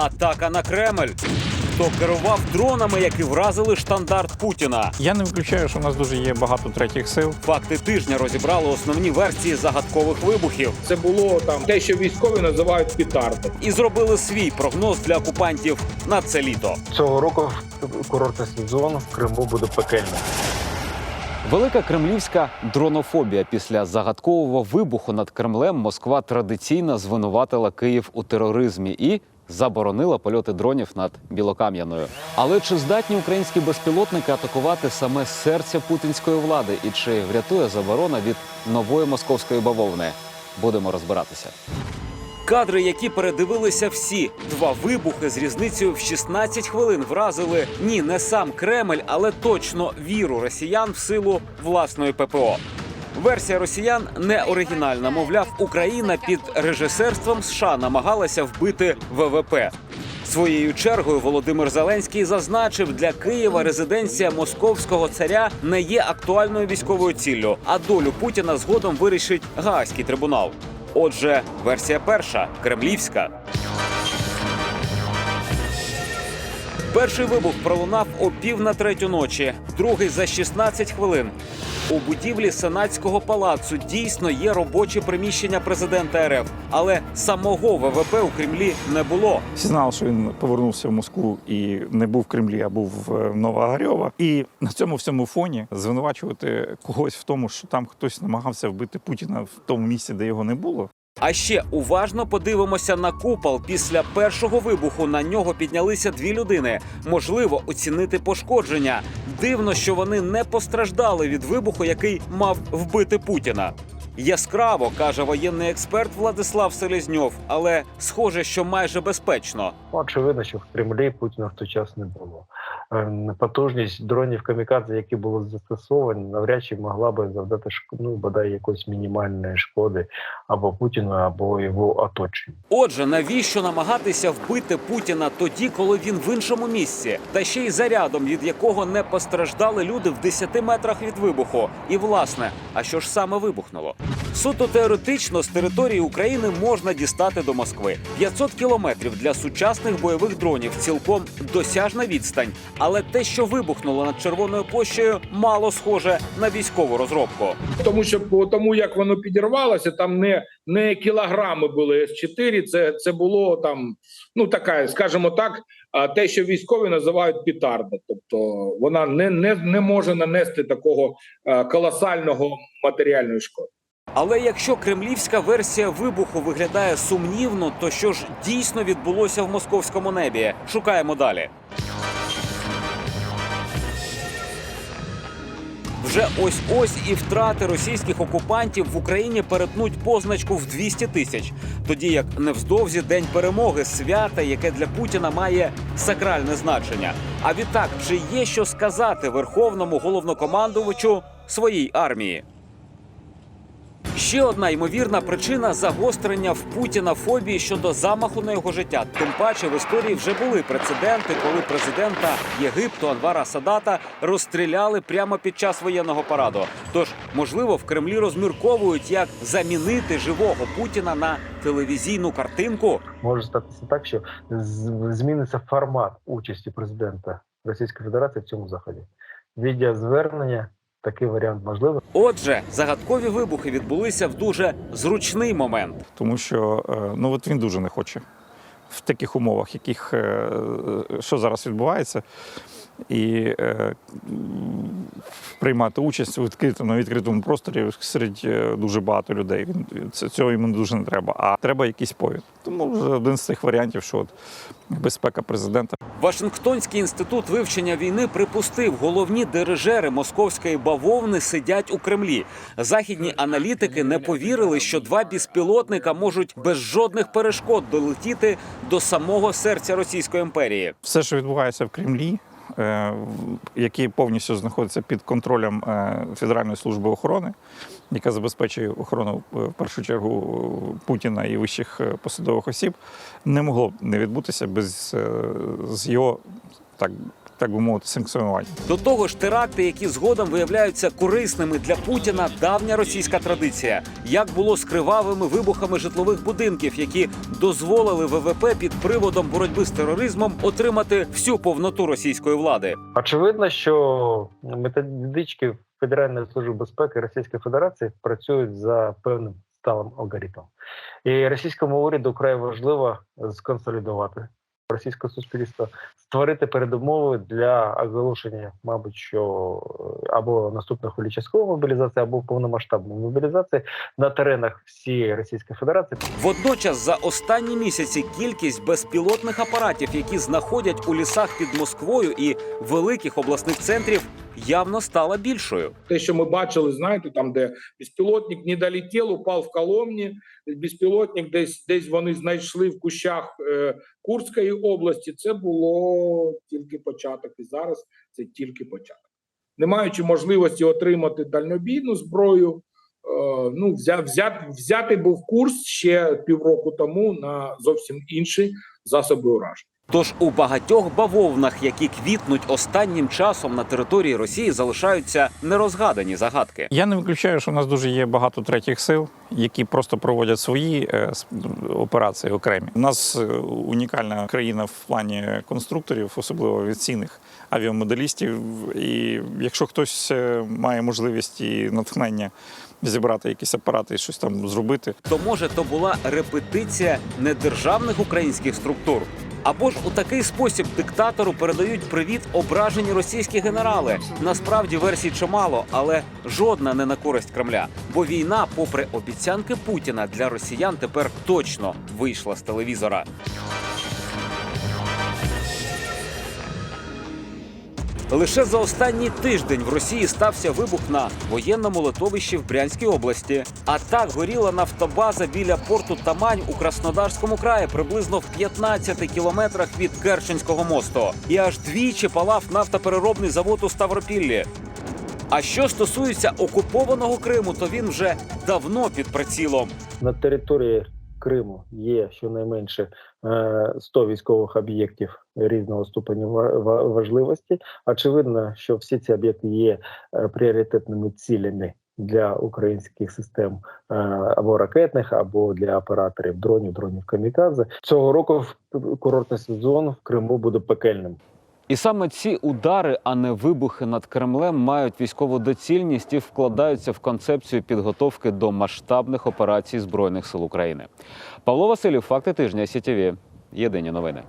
Атака на Кремль. Хто керував дронами, які вразили штандарт Путіна? Я не виключаю, що у нас дуже є багато третіх сил. Факти тижня розібрали основні версії загадкових вибухів Це було там те, що військові називають пітарди. і зробили свій прогноз для окупантів на це літо. Цього року курортний сезон в Криму буде пекельним. Велика кремлівська дронофобія після загадкового вибуху над Кремлем Москва традиційно звинуватила Київ у тероризмі і заборонила польоти дронів над Білокам'яною. Але чи здатні українські безпілотники атакувати саме серце путінської влади? І чи врятує заборона від нової московської бавовни? Будемо розбиратися. Кадри, які передивилися всі, два вибухи з різницею в 16 хвилин вразили ні не сам Кремль, але точно віру росіян в силу власної ППО. Версія росіян не оригінальна. Мовляв, Україна під режисерством США намагалася вбити ВВП. Своєю чергою Володимир Зеленський зазначив, для Києва резиденція московського царя не є актуальною військовою ціллю, а долю Путіна згодом вирішить Гаазький трибунал. Отже, версія перша кремлівська. Перший вибух пролунав о пів на третю ночі, другий за 16 хвилин. У будівлі Сенатського палацу дійсно є робочі приміщення президента РФ, але самого ВВП у Кремлі не було. Всі знали, що він повернувся в Москву і не був в Кремлі, а був в Новогарьова. І на цьому всьому фоні звинувачувати когось в тому, що там хтось намагався вбити Путіна в тому місці, де його не було. А ще уважно подивимося на купол. Після першого вибуху на нього піднялися дві людини. Можливо, оцінити пошкодження. Дивно, що вони не постраждали від вибуху, який мав вбити Путіна. Яскраво каже воєнний експерт Владислав Селезньов, але схоже, що майже безпечно. Очевидно, що в Кремлі Путіна в той час не було. Е, Потужність дронів камікадзе, які були застосовані, навряд чи могла би завдати ну, бодай якоїсь мінімальної шкоди або Путіну, або його оточенню. Отже, навіщо намагатися вбити Путіна тоді, коли він в іншому місці, та ще й зарядом, від якого не постраждали люди в 10 метрах від вибуху. І власне, а що ж саме вибухнуло? Суто теоретично з території України можна дістати до Москви. 500 кілометрів для сучасних бойових дронів цілком досяжна відстань. Але те, що вибухнуло над Червоною площею, мало схоже на військову розробку. Тому що по тому, як воно підірвалося, там не, не кілограми були С4, це, це було там, ну така, скажімо так, а, те, що військові називають пітарда. Тобто вона не, не, не може нанести такого колосального матеріальної шкоди. Але якщо кремлівська версія вибуху виглядає сумнівно, то що ж дійсно відбулося в московському небі? Шукаємо далі. Вже ось ось і втрати російських окупантів в Україні перетнуть позначку в 200 тисяч. Тоді як невздовзі день перемоги, свята, яке для Путіна має сакральне значення. А відтак, чи є що сказати верховному головнокомандувачу своїй армії? Ще одна ймовірна причина загострення в Путіна фобії щодо замаху на його життя. Тим паче в історії вже були прецеденти, коли президента Єгипту Анвара Садата розстріляли прямо під час воєнного параду. Тож, можливо, в Кремлі розмірковують, як замінити живого Путіна на телевізійну картинку. Може статися так, що зміниться формат участі президента Російської Федерації в цьому заході. Відеозвернення, такий варіант можливий. Отже, загадкові вибухи відбулися в дуже зручний момент. Тому що е, ну от він дуже не хоче в таких умовах, яких е, що зараз відбувається, і е, приймати участь у відкритому на відкритому просторі серед е, дуже багато людей. Він цього йому дуже не треба. А треба якийсь повід. Тому вже один з цих варіантів, що от безпека президента. Вашингтонський інститут вивчення війни припустив, головні дирижери московської бавовни сидять у Кремлі. Західні аналітики не повірили, що два безпілотника можуть без жодних перешкод долетіти до самого серця Російської імперії. все, що відбувається в Кремлі, е, який повністю знаходяться під контролем е, Федеральної служби охорони, яка забезпечує охорону е, в першу чергу Путіна і вищих посадових осіб, не могло не відбутися без з його так так би мовити, санкціонувати. До того ж, теракти, які згодом виявляються корисними для Путіна, давня російська традиція. Як було з кривавими вибухами житлових будинків, які дозволили ВВП під приводом боротьби з тероризмом отримати всю повноту російської влади. Очевидно, що методички Федеральної служби безпеки Російської Федерації працюють за певним сталим алгоритмом. І російському уряду край важливо сконсолідувати російське суспільства створити передумови для оголошення, мабуть, що е, або наступних хвилі часткової мобілізації, або повномасштабної мобілізації на теренах всієї Російської Федерації. Водночас, за останні місяці кількість безпілотних апаратів, які знаходять у лісах під Москвою і великих обласних центрів, явно стала більшою. Те, що ми бачили, знаєте, там, де безпілотник не долетів, упав в Коломні, безпілотник десь десь вони знайшли в кущах е, Курської області. Це було тільки початок, і зараз це тільки початок. Не маючи можливості отримати дальнобійну зброю, е, ну взя, взяти, взяти був курс ще півроку тому на зовсім інші засоби ураження. Тож у багатьох бавовнах, які квітнуть останнім часом на території Росії, залишаються нерозгадані загадки. Я не виключаю, що в нас дуже є багато третіх сил, які просто проводять свої е, операції окремі. У нас е, унікальна країна в плані конструкторів, особливо авіаційних авіамоделістів. І якщо хтось е, має можливість і натхнення зібрати якісь апарати і щось там зробити, То може то була репетиція недержавних українських структур. Або ж у такий спосіб диктатору передають привіт ображені російські генерали. Насправді версій чимало, але жодна не на користь Кремля. Бо війна, попри обіцянки Путіна, для росіян тепер точно вийшла з телевізора. Лише за останній тиждень в Росії стався вибух на воєнному литовищі в Брянській області. А так горіла нафтобаза біля порту Тамань у Краснодарському краї, приблизно в 15 кілометрах від Керченського мосту. І аж двічі палав нафтопереробний завод у Ставропіллі. А що стосується окупованого Криму, то він вже давно під прицілом. на території Криму є щонайменше е, 100 військових об'єктів різного ступеню ва- ва- важливості. Очевидно, що всі ці об'єкти є е, пріоритетними цілями для українських систем е, або ракетних, або для операторів дронів, дронів камікадзе. Цього року курортний сезон в Криму буде пекельним. І саме ці удари, а не вибухи над Кремлем, мають військову доцільність і вкладаються в концепцію підготовки до масштабних операцій збройних сил України. Павло Василів, факти тижня СІТІВІ. Єдині новини.